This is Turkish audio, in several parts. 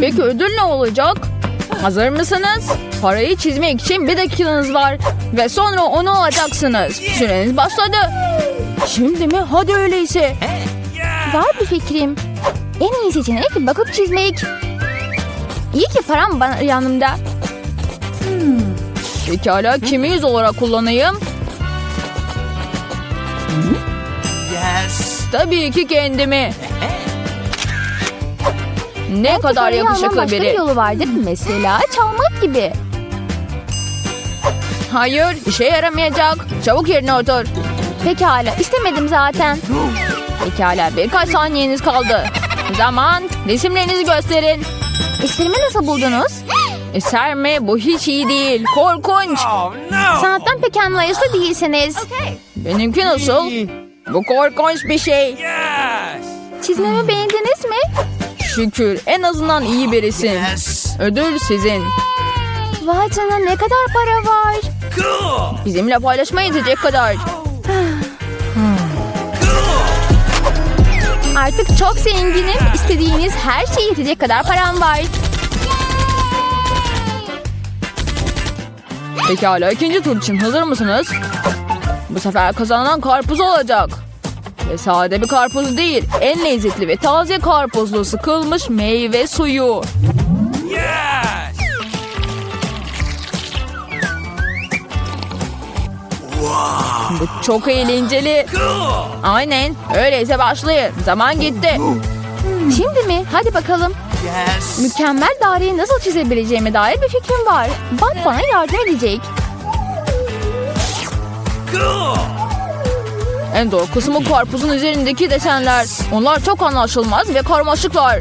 Peki ödül ne olacak? Hazır mısınız? Parayı çizmek için bir dakikanız var. Ve sonra onu alacaksınız. Süreniz başladı. Şimdi mi? Hadi öyleyse. Var bir fikrim. En iyi seçenek bakıp çizmek. İyi ki param bana yanımda. Pekala kimi yüz olarak kullanayım? Yes. Tabii ki kendimi. Ne kadar Parayı almanın yakışıklı başka bir biri. yolu vardır. Mesela çalmak gibi. Hayır işe yaramayacak. Çabuk yerine otur. Pekala istemedim zaten. Pekala birkaç saniyeniz kaldı. Zaman resimlerinizi gösterin. Eserimi nasıl buldunuz? Eser mi? Bu hiç iyi değil. Korkunç. Oh no. Sanattan pek anlayışlı değilsiniz. Benimki nasıl? Bu korkunç bir şey. Yes. Çizmemi beğendiniz? Şükür en azından iyi birisin. Yes. Ödül sizin. Vay canına ne kadar para var. Cool. Bizimle paylaşmaya yetecek kadar. Artık çok zenginim. İstediğiniz her şeye yetecek kadar param var. Pekala ikinci tur için hazır mısınız? Bu sefer kazanan karpuz olacak. Ve sade bir karpuz değil, en lezzetli ve taze karpuzlu sıkılmış meyve suyu. Yes. Bu çok eğlenceli. Cool. Aynen, öyleyse başlayın. Zaman gitti. Şimdi mi? Hadi bakalım. Yes. Mükemmel daireyi nasıl çizebileceğime dair bir fikrim var. Bak bana yardım edecek. Cool. En zor kısmı karpuzun üzerindeki desenler. Onlar çok anlaşılmaz ve karmaşıklar.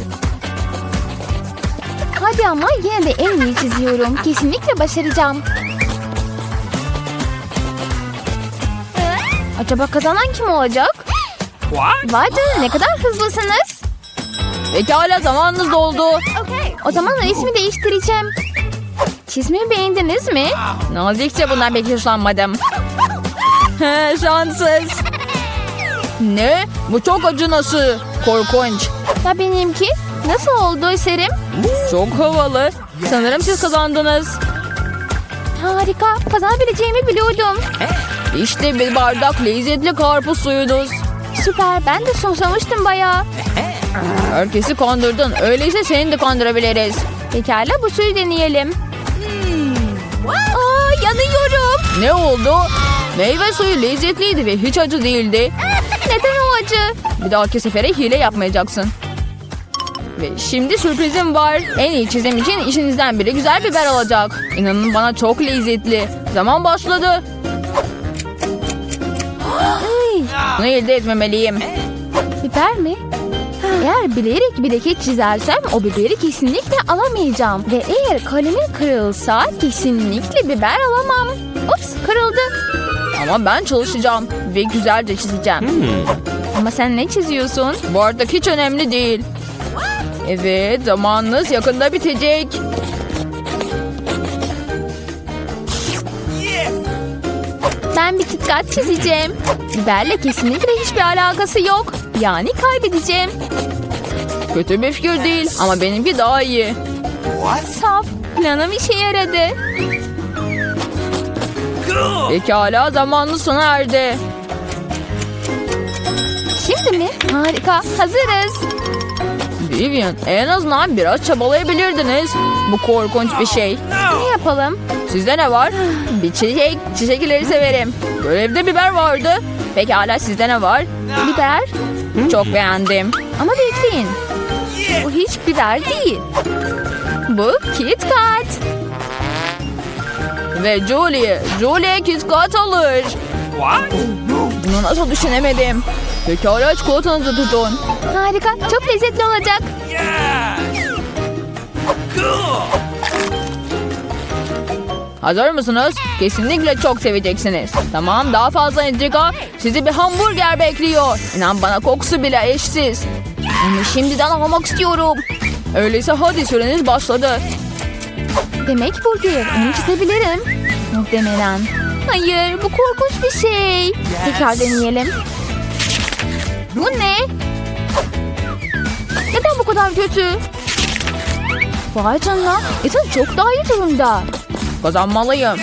Hadi ama yine de en iyi çiziyorum. Kesinlikle başaracağım. Acaba kazanan kim olacak? What? Vay canına ne kadar hızlısınız. Pekala zamanınız doldu. O zaman resmi değiştireceğim. Çizmeyi beğendiniz mi? Nazikçe bundan pek hoşlanmadım. He, Şanssız. Ne? Bu çok acınası. Korkunç. Ya benimki? Nasıl oldu eserim? Çok havalı. Sanırım siz kazandınız. Harika. Kazanabileceğimi biliyordum. İşte bir bardak lezzetli karpuz suyunuz. Süper. Ben de susamıştım bayağı. Herkesi kandırdın. Öyleyse seni de kandırabiliriz. Pekala bu suyu deneyelim. Aa yanıyorum. Ne oldu? Meyve suyu lezzetliydi ve hiç acı değildi. Neden o acı? Bir dahaki sefere hile yapmayacaksın. Ve şimdi sürprizim var. En iyi çizim için işinizden biri güzel biber alacak. İnanın bana çok lezzetli. Zaman başladı. Bunu elde etmemeliyim. biber mi? Eğer bilerek bir leke çizersem o biberi kesinlikle alamayacağım. Ve eğer kalemim kırılsa kesinlikle biber alamam. Ups kırıldı. Ama ben çalışacağım ve güzelce çizeceğim. Ama sen ne çiziyorsun? Bu artık hiç önemli değil. Evet zamanınız yakında bitecek. Ben bir kitkat çizeceğim. Biberle kesinlikle hiçbir alakası yok. Yani kaybedeceğim. Kötü bir fikir değil ama benimki daha iyi. What? Saf. Planım işe yaradı. Pekala zamanınız sona erdi. Şimdi mi? Harika. Hazırız. Vivian en azından biraz çabalayabilirdiniz. Bu korkunç bir şey. Ne yapalım? Sizde ne var? Bir çiçek. Çiçekleri severim. Görevde biber vardı. Pekala sizde ne var? Biber. Çok beğendim. Ama bekleyin. Bu hiç biber değil. Bu Kit Kat. Ve Julie. Julie KitKat alır. What? Bunu nasıl düşünemedim? Pekala çikolatanızı tutun. Harika. Çok lezzetli olacak. Yes. Cool. Hazır mısınız? Kesinlikle çok seveceksiniz. Tamam daha fazla entrika. Sizi bir hamburger bekliyor. İnan bana kokusu bile eşsiz. Onu şimdiden almak istiyorum. Öyleyse hadi süreniz başladı. Demek burger. Onu çizebilirim. Muhtemelen. Hayır bu korkunç bir şey. Tekrar deneyelim. Bu ne? Neden bu kadar kötü? Vay canına. Ethan çok daha iyi durumda. Kazanmalıyım.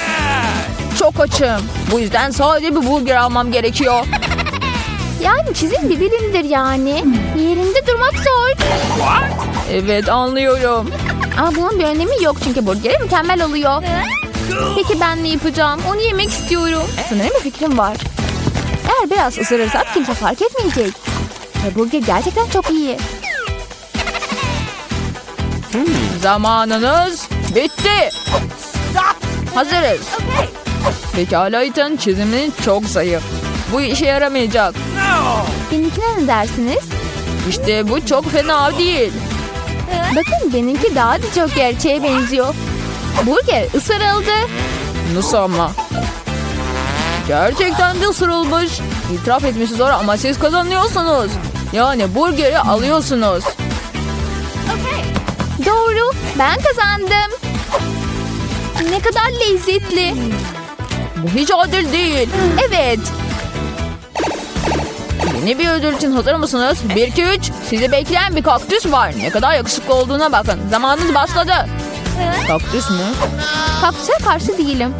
Çok açım. Bu yüzden sadece bir burger almam gerekiyor. Yani çizim bir bilimdir yani. Yerinde durmak zor. What? Evet anlıyorum. Ama bunun bir önemi yok çünkü burgeri mükemmel oluyor. Peki ben ne yapacağım? Onu yemek istiyorum. Sanırım bir fikrim var. Eğer biraz ısırırsak kimse fark etmeyecek. Ve burger gerçekten çok iyi. Zamanınız bitti. Hazırız. Pekala Ethan çizimin çok zayıf. Bu işe yaramayacak. Benimkine ne dersiniz? İşte bu çok fena değil. Bakın benimki daha da çok gerçeğe benziyor. Burger ısırıldı. Nasıl ama? Gerçekten de ısırılmış. İtiraf etmesi zor ama siz kazanıyorsunuz. Yani burgeri alıyorsunuz. Doğru, ben kazandım. Ne kadar lezzetli. Bu hiç adil değil. Evet, Yeni bir ödül için hazır mısınız? 1 2 3. Sizi bekleyen bir kaktüs var. Ne kadar yakışıklı olduğuna bakın. Zamanınız başladı. Kaktüs mü? kaktüse karşı değilim.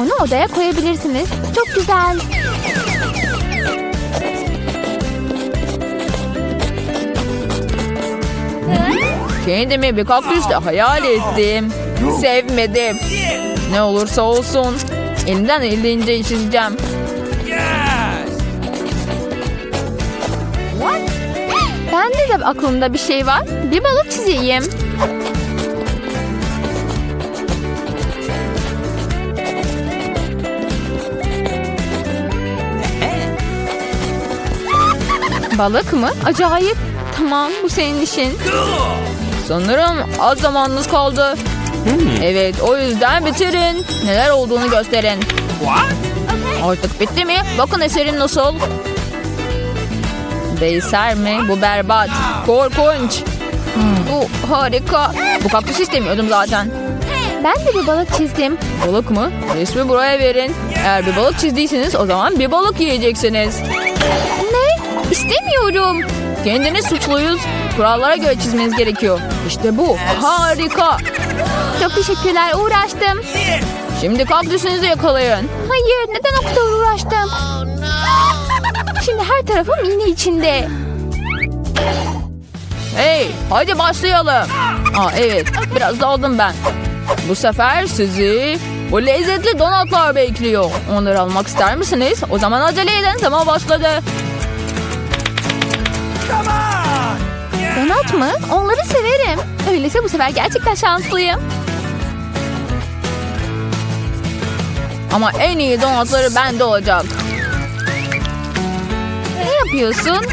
Onu odaya koyabilirsiniz. Çok güzel. Kendimi bir kaktüsle hayal ettim. Sevmedim. Ne olursa olsun. Elimden elince çizeceğim. Bende de aklımda bir şey var. Bir balık çizeyim. Balık mı? Acayip. Tamam bu senin işin. Sanırım az zamanınız kaldı. Evet o yüzden bitirin. Neler olduğunu gösterin. Artık bitti mi? Bakın eserim nasıl. Değser mi? Bu berbat. Korkunç. Bu harika. Bu kaktüs istemiyordum zaten. Ben de bir balık çizdim. Balık mı? Resmi buraya verin. Eğer bir balık çizdiyseniz o zaman bir balık yiyeceksiniz. Ne? İstemiyorum. Kendiniz suçluyuz. Kurallara göre çizmeniz gerekiyor. İşte bu. Harika. Çok teşekkürler uğraştım. Şimdi kaktüsünüzü yakalayın. Hayır neden o kadar uğraştım? Şimdi her tarafım iğne içinde. Hey, hadi başlayalım. Aa evet, biraz daldım ben. Bu sefer sizi bu lezzetli donatlar bekliyor. Onları almak ister misiniz? O zaman acele edin, zaman başladı. Donat mı? Onları severim. Öyleyse bu sefer gerçekten şanslıyım. Ama en iyi donatları bende olacak. Yapıyorsun?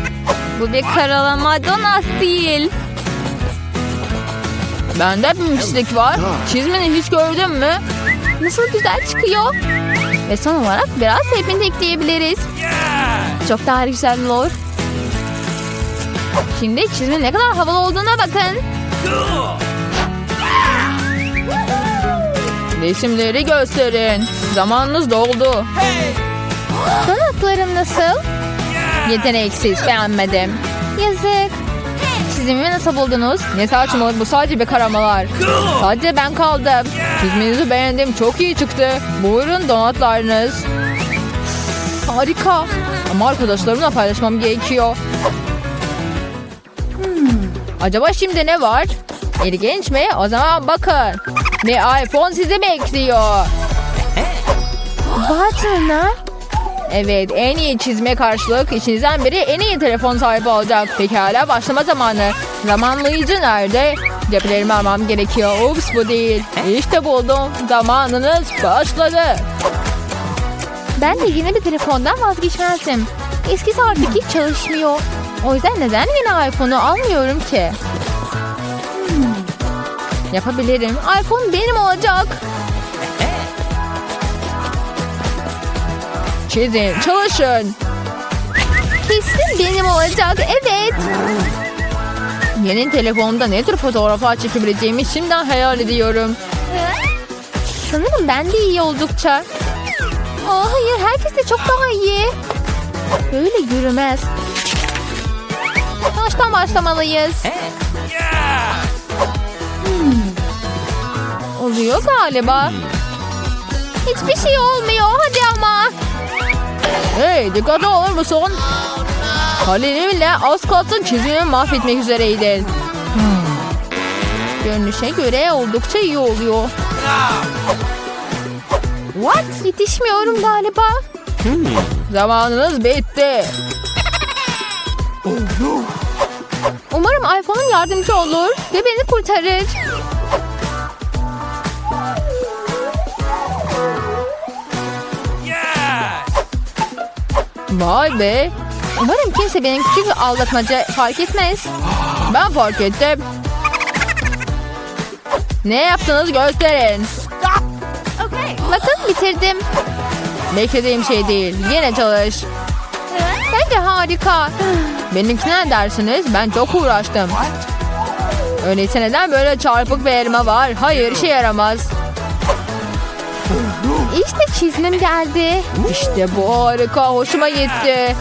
Bu bir karalama donat değil. Bende bir mislik var. Çizmeni hiç gördün mü? Nasıl güzel çıkıyor. Ve son olarak biraz hepini ekleyebiliriz. Çok daha güzel olur. Şimdi çizmenin ne kadar havalı olduğuna bakın. Resimleri gösterin. Zamanınız doldu. Hey! Donatlarım nasıl? Yeteneksiz, beğenmedim. Yazık. Çizimimi nasıl buldunuz? Ne saçmalık bu sadece bir karamalar. Sadece ben kaldım. Çizmenizi beğendim. Çok iyi çıktı. Buyurun donatlarınız. Harika. Ama arkadaşlarımla paylaşmam gerekiyor. Hmm. Acaba şimdi ne var? İlginç mi? O zaman bakın. Bir iPhone sizi bekliyor. Canına. Evet en iyi çizme karşılık içinizden biri en iyi telefon sahibi olacak. Pekala başlama zamanı. Zamanlayıcı nerede? Ceplerimi almam gerekiyor. Ups bu değil. İşte buldum. Zamanınız başladı. Ben de yeni bir telefondan vazgeçmezdim. Eskisi artık hiç çalışmıyor. O yüzden neden yeni iPhone'u almıyorum ki? Hmm. Yapabilirim. iPhone benim olacak. Çizin, çalışın. Kesin benim olacak. Evet. Yeni telefonumda ne tür fotoğraflar çekebileceğimi şimdiden hayal ediyorum. Sanırım ben de iyi oldukça. Aa, hayır herkes de çok daha iyi. Böyle yürümez. Baştan başlamalıyız. Yeah. Oluyor galiba. Hiçbir şey olmuyor. Hadi ama. Hey dikkatli olur musun? Kalemimle az kalsın çizimimi mahvetmek üzereydin. Görünüşe göre oldukça iyi oluyor. What? Yetişmiyorum galiba. Zamanınız bitti. Umarım iPhone'um yardımcı olur ve beni kurtarır. Vay be. Umarım kimse benim küçük bir aldatmaca fark etmez. Ben fark ettim. Ne yaptınız gösterin. Bakın bitirdim. Beklediğim şey değil. Yine çalış. Bence harika. Benimkine ne dersiniz? Ben çok uğraştım. Öyleyse neden böyle çarpık bir elma var? Hayır işe yaramaz. İşte çizimim geldi. İşte bu harika. Hoşuma gitti.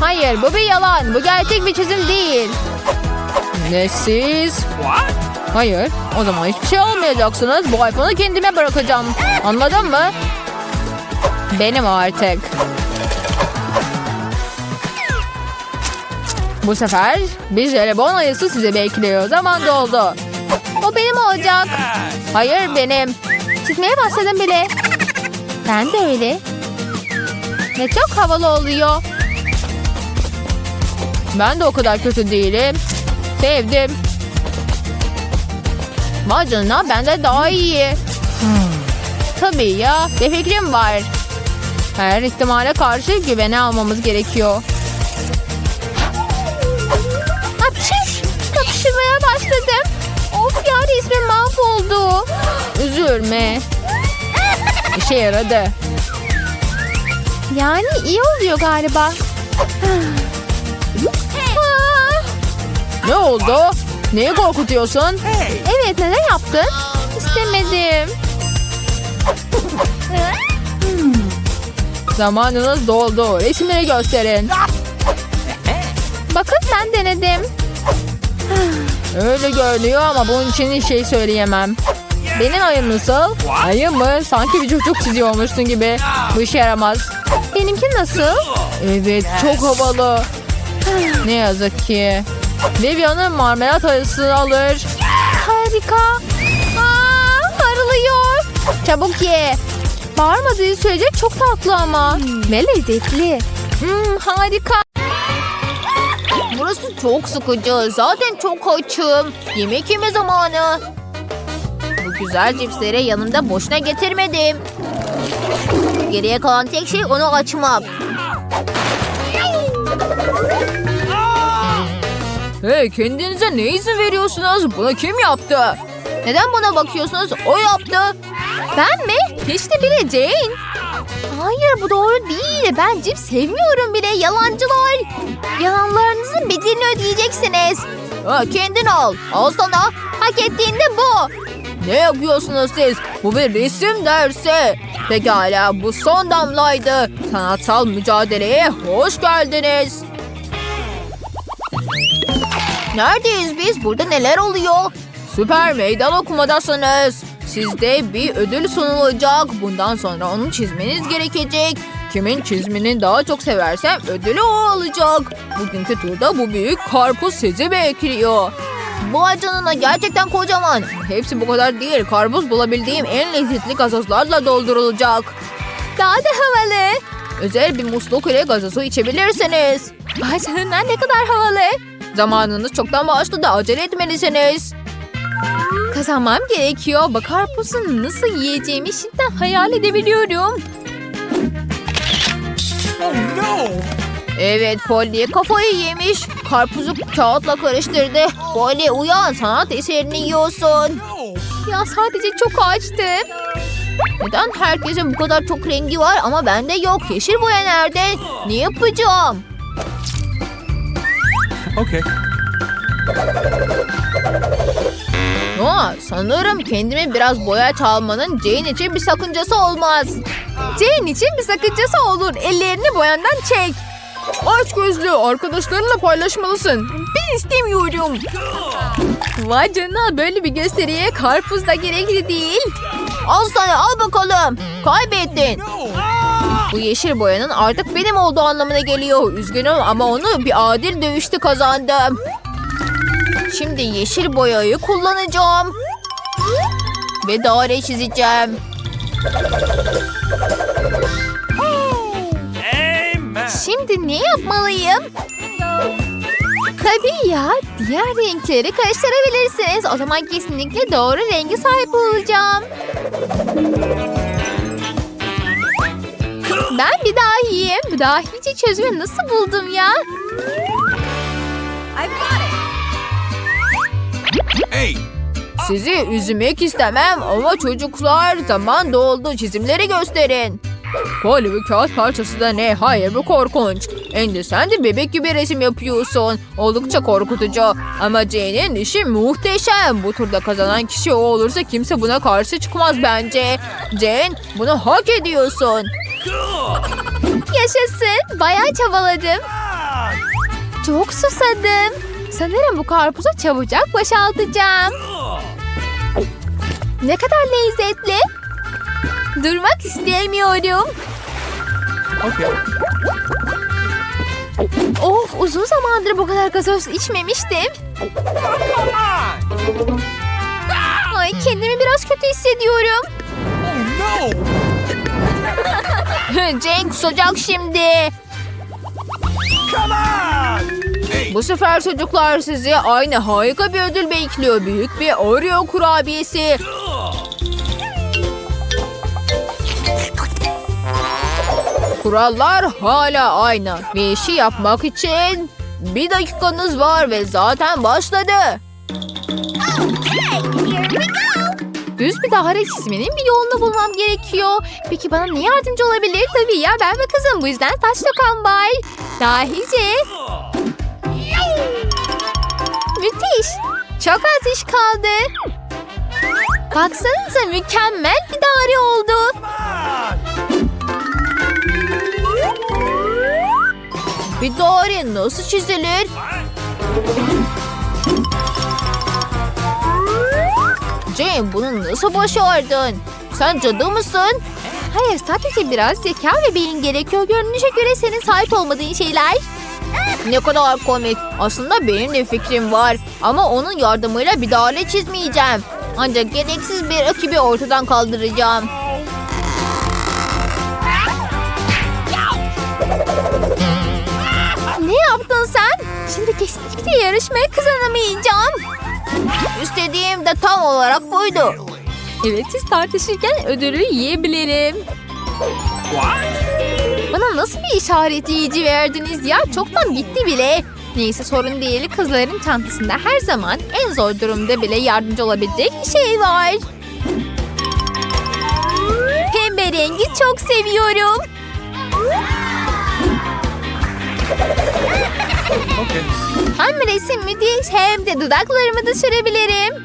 Hayır bu bir yalan. Bu gerçek bir çizim değil. Ne siz? Hayır. O zaman hiçbir şey olmayacaksınız. Bu iPhone'u kendime bırakacağım. Anladın mı? Benim artık. Bu sefer bir jelibon ayısı sizi bekliyor. Zaman doldu. O benim olacak. Hayır benim. Çizmeye başladım bile. Ben de öyle. Ve çok havalı oluyor. Ben de o kadar kötü değilim. Sevdim. Canına bende daha iyi. Tabii ya. Bir fikrim var. Her ihtimale karşı güvene almamız gerekiyor. Hapşış. Kapışmaya başladım. Of ya resmim mahvoldu. Üzülme. İşe yaradı. Yani iyi oluyor galiba. Ne oldu? Neyi korkutuyorsun? Evet neden yaptın? İstemedim. Zamanınız doldu. Resimleri gösterin. Bakın ben denedim. Öyle görünüyor ama bunun için hiç şey söyleyemem. Benim ayım nasıl? Ayım mı? Sanki bir çocuk çiziyormuşsun gibi. Bu işe yaramaz. Benimki nasıl? Evet çok havalı. Ne yazık ki. Vivian'ın marmelat ayısı alır. Harika. Aa, arılıyor. Çabuk ye. Bağırmadığı sürece çok tatlı ama. Ve lezzetli. Hmm, harika. Burası çok sıkıcı. Zaten çok açım. Yemek yeme zamanı. Bu güzel cipsleri yanımda boşuna getirmedim. Geriye kalan tek şey onu açmak. Hey kendinize ne izin veriyorsunuz? Bunu kim yaptı? Neden bana bakıyorsunuz? O yaptı. Ben mi? Hiç de bile Jane. Hayır bu doğru değil. Ben cips sevmiyorum bile. Yalancılar. Yalanlarınızın bedelini ödeyeceksiniz. Ha, kendin al. Al sana. Hak ettiğinde bu. Ne yapıyorsunuz siz? Bu bir resim dersi. Pekala bu son damlaydı. Sanatsal mücadeleye hoş geldiniz. Neredeyiz biz? Burada neler oluyor? Süper meydan okumadasınız. Sizde bir ödül sunulacak. Bundan sonra onu çizmeniz gerekecek. Kimin çizimini daha çok seversem ödülü o alacak. Bugünkü turda bu büyük karpuz sizi bekliyor. Bu canına gerçekten kocaman. Hepsi bu kadar değil. Karpuz bulabildiğim en lezzetli gazozlarla doldurulacak. Daha da havalı. Özel bir musluk ile gazozu içebilirsiniz. Vay ne kadar havalı. Zamanınız çoktan başladı. Acele etmelisiniz. Kazanmam gerekiyor. Bak karpuzun nasıl yiyeceğimi şimdiden hayal edebiliyorum. Oh no. Evet Polly kafayı yemiş. Karpuzu kağıtla karıştırdı. Polly uyan sanat eserini yiyorsun. Ya sadece çok açtım. Neden herkesin bu kadar çok rengi var ama bende yok? Yeşil boya nerede? Ne yapacağım? Okay. Aa, sanırım kendime biraz boya çalmanın Jane için bir sakıncası olmaz. Jane için bir sakıncası olur. Ellerini boyandan çek. Aç gözlü arkadaşlarınla paylaşmalısın. Ben istemiyorum. Vay canına böyle bir gösteriye karpuz da gerekli değil. Al sana al bakalım. Kaybettin. Bu yeşil boyanın artık benim olduğu anlamına geliyor. Üzgünüm ama onu bir adil dövüşte kazandım. Şimdi yeşil boyayı kullanacağım. Ve daire çizeceğim. Şimdi ne yapmalıyım? Tabii ya. Diğer renkleri karıştırabilirsiniz. O zaman kesinlikle doğru rengi sahip olacağım. Ben bir dahiyim. Bu dahice çözümü nasıl buldum ya? Hey. Sizi üzmek istemem ama çocuklar zaman doldu. Çizimleri gösterin. Kolye ve kağıt parçası da ne? Hayır bu korkunç. Andy sen de bebek gibi resim yapıyorsun. Oldukça korkutucu. Ama Jane'in işi muhteşem. Bu turda kazanan kişi o olursa kimse buna karşı çıkmaz bence. Jane bunu hak ediyorsun. Yaşasın. Bayağı çabaladım. Çok susadım. Sanırım bu karpuzu çabucak boşaltacağım. Ne kadar lezzetli. Durmak istemiyorum. Okay. Of uzun zamandır bu kadar gazoz içmemiştim. Ay kendimi biraz kötü hissediyorum. Oh no. Jane kusacak şimdi. Come on. Bu sefer çocuklar sizi aynı harika bir ödül bekliyor. Büyük bir Oreo kurabiyesi. Kurallar hala aynı. Ve işi yapmak için bir dakikanız var ve zaten başladı. Düz bir daire çizmenin bir yolunu bulmam gerekiyor. Peki bana ne yardımcı olabilir? Tabii ya ben ve kızım bu yüzden taş dokan var. Dahice. Müthiş. Çok az iş kaldı. Baksanıza mükemmel bir daire oldu. Bir daire nasıl çizilir? Jane bunu nasıl başardın? Sen cadı mısın? Hayır sadece biraz zeka ve beyin gerekiyor. Görünüşe göre senin sahip olmadığın şeyler. Ne kadar komik. Aslında benim de fikrim var. Ama onun yardımıyla bir daire çizmeyeceğim. Ancak gereksiz bir rakibi ortadan kaldıracağım. Yaptın sen? Şimdi kesinlikle yarışmaya kazanamayacağım. İstediğim de tam olarak buydu. Evet siz tartışırken ödülü yiyebilirim. Bana nasıl bir işaretleyici verdiniz ya? Çoktan bitti bile. Neyse sorun değil. Kızların çantasında her zaman en zor durumda bile yardımcı olabilecek bir şey var. Pembe rengi çok seviyorum. Okay. Hem resim müthiş hem de dudaklarımı da sürebilirim.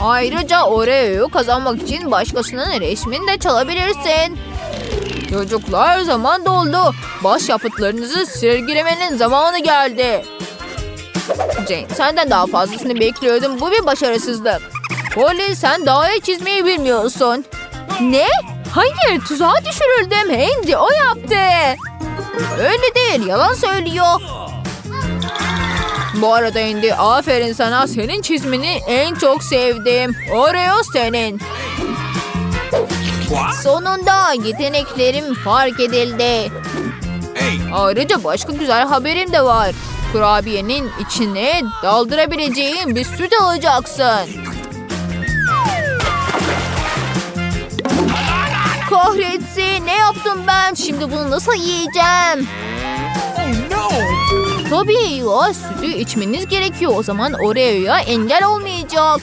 Ayrıca Oreo'yu kazanmak için başkasının resmini de çalabilirsin. Çocuklar zaman doldu. Baş yapıtlarınızı sergilemenin zamanı geldi. Jane senden daha fazlasını bekliyordum. Bu bir başarısızlık. Polly sen daha iyi çizmeyi bilmiyorsun. Ne? Hayır tuzağa düşürüldüm. Andy o yaptı. Öyle değil yalan söylüyor. Bu arada Andy aferin sana senin çizmini en çok sevdim. Oreo senin. Sonunda yeteneklerim fark edildi. Ayrıca başka güzel haberim de var. Kurabiyenin içine daldırabileceğin bir süt alacaksın. Kahretsin ne yaptım ben? Şimdi bunu nasıl yiyeceğim? Oh. Tabii ya sütü içmeniz gerekiyor. O zaman Oreo'ya engel olmayacak.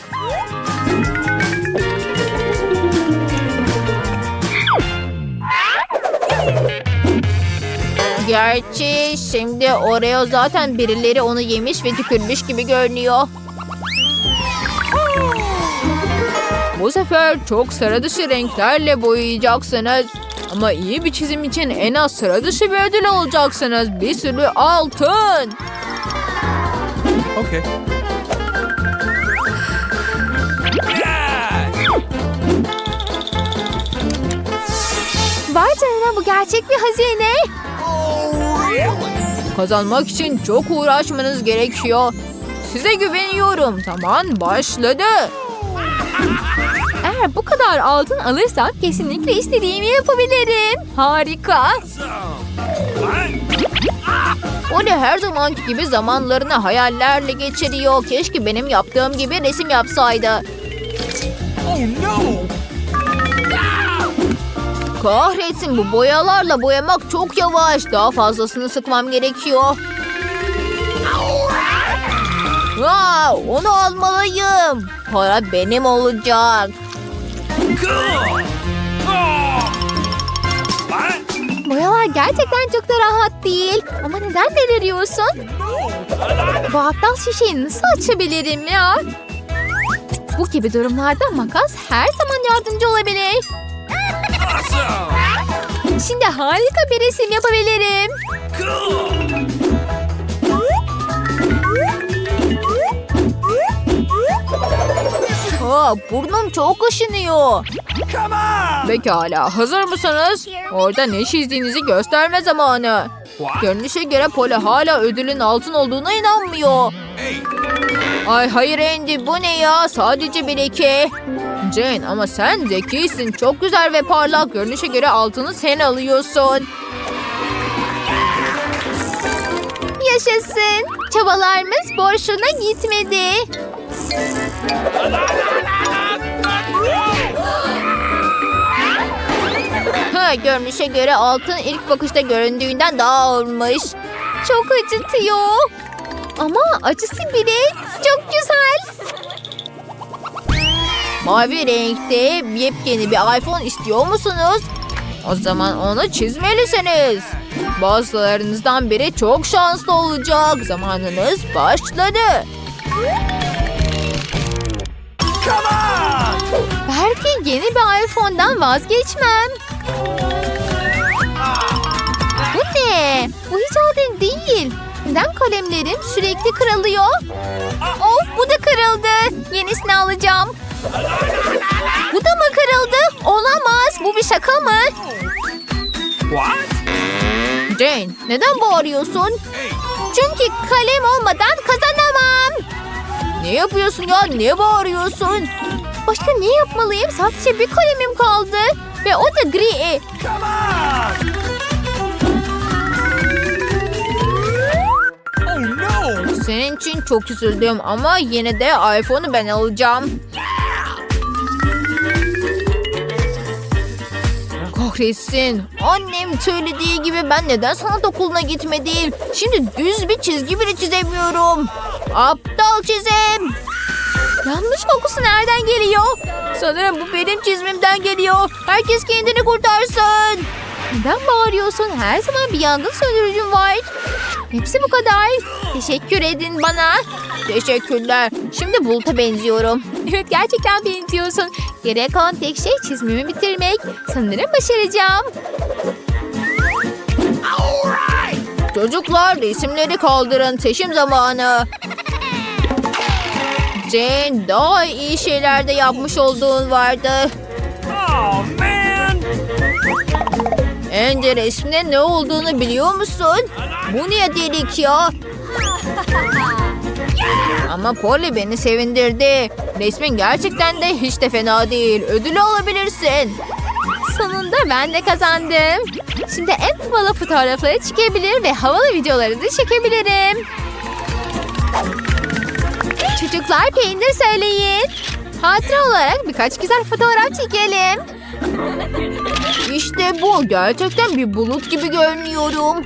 Gerçi şimdi Oreo zaten birileri onu yemiş ve tükürmüş gibi görünüyor. Bu sefer çok sıra dışı renklerle boyayacaksınız. Ama iyi bir çizim için en az sıra dışı bir ödül alacaksınız. Bir sürü altın. Okay. Vay canına bu gerçek bir hazine. Kazanmak için çok uğraşmanız gerekiyor. Size güveniyorum. Tamam başladı. Eğer bu kadar altın alırsam kesinlikle istediğimi yapabilirim. Harika. What? O ne her zamanki gibi zamanlarını hayallerle geçiriyor. Keşke benim yaptığım gibi resim yapsaydı. Oh no! Kahretsin bu boyalarla boyamak çok yavaş. Daha fazlasını sıkmam gerekiyor. Aa, onu almalıyım. Para benim olacak. Boyalar gerçekten çok da rahat değil. Ama neden deliriyorsun? Bu aptal şişeyi nasıl açabilirim ya? Bu gibi durumlarda makas her zaman yardımcı olabilir. Şimdi harika bir resim yapabilirim. Cool! Aa, burnum çok on! Pekala hazır mısınız? Orada ne çizdiğinizi gösterme zamanı. Görünüşe göre Poli hala ödülün altın olduğuna inanmıyor. Ay hayır Andy bu ne ya? Sadece bir iki. Jane ama sen zekisin. Çok güzel ve parlak. Görünüşe göre altını sen alıyorsun. Yaşasın. Çabalarımız boşuna gitmedi. Ha, görünüşe göre altın ilk bakışta göründüğünden daha ağırmış. Çok acıtıyor. Ama acısı bile çok güzel. Mavi renkte yepyeni bir iPhone istiyor musunuz? O zaman onu çizmelisiniz. Bazılarınızdan biri çok şanslı olacak. Zamanınız başladı. Come on! Belki yeni bir iPhone'dan vazgeçmem. Bu ne? Bu hiç adil değil. Neden kalemlerim sürekli kırılıyor? Of bu da kırıldı. Yenisini alacağım. Bu da mı kırıldı? Olamaz. Bu bir şaka mı? What? Jane neden bağırıyorsun? Çünkü kalem olmadan kazanamam. Ne yapıyorsun ya? Niye bağırıyorsun? Başka ne yapmalıyım? Sadece bir kalemim kaldı. Ve o da gri. Come on! İçin çok üzüldüm ama yine de iPhone'u ben alacağım. Kahretsin. Annem söylediği gibi ben neden sanat okuluna gitmedim? Şimdi düz bir çizgi bile çizemiyorum. Aptal çizim. Yanlış kokusu nereden geliyor? Sanırım bu benim çizimimden geliyor. Herkes kendini kurtarsın. Neden bağırıyorsun? Her zaman bir yangın söndürücüm var. Hepsi bu kadar. Teşekkür edin bana. Teşekkürler. Şimdi buluta benziyorum. Evet gerçekten benziyorsun. Geriye kalan tek şey çizmemi bitirmek. Sanırım başaracağım. Çocuklar resimleri kaldırın. Seçim zamanı. Jane daha iyi şeyler de yapmış olduğun vardı. Oh man! Önce resminde ne olduğunu biliyor musun? Bu niye delik ya? Ama Polly beni sevindirdi. Resmin gerçekten de hiç de fena değil. Ödülü alabilirsin. Sonunda ben de kazandım. Şimdi en havalı fotoğrafları çekebilir ve havalı videoları da çekebilirim. Çocuklar peynir söyleyin. Hatıra olarak birkaç güzel fotoğraf çekelim. İşte bu. Gerçekten bir bulut gibi görünüyorum.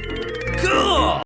cool!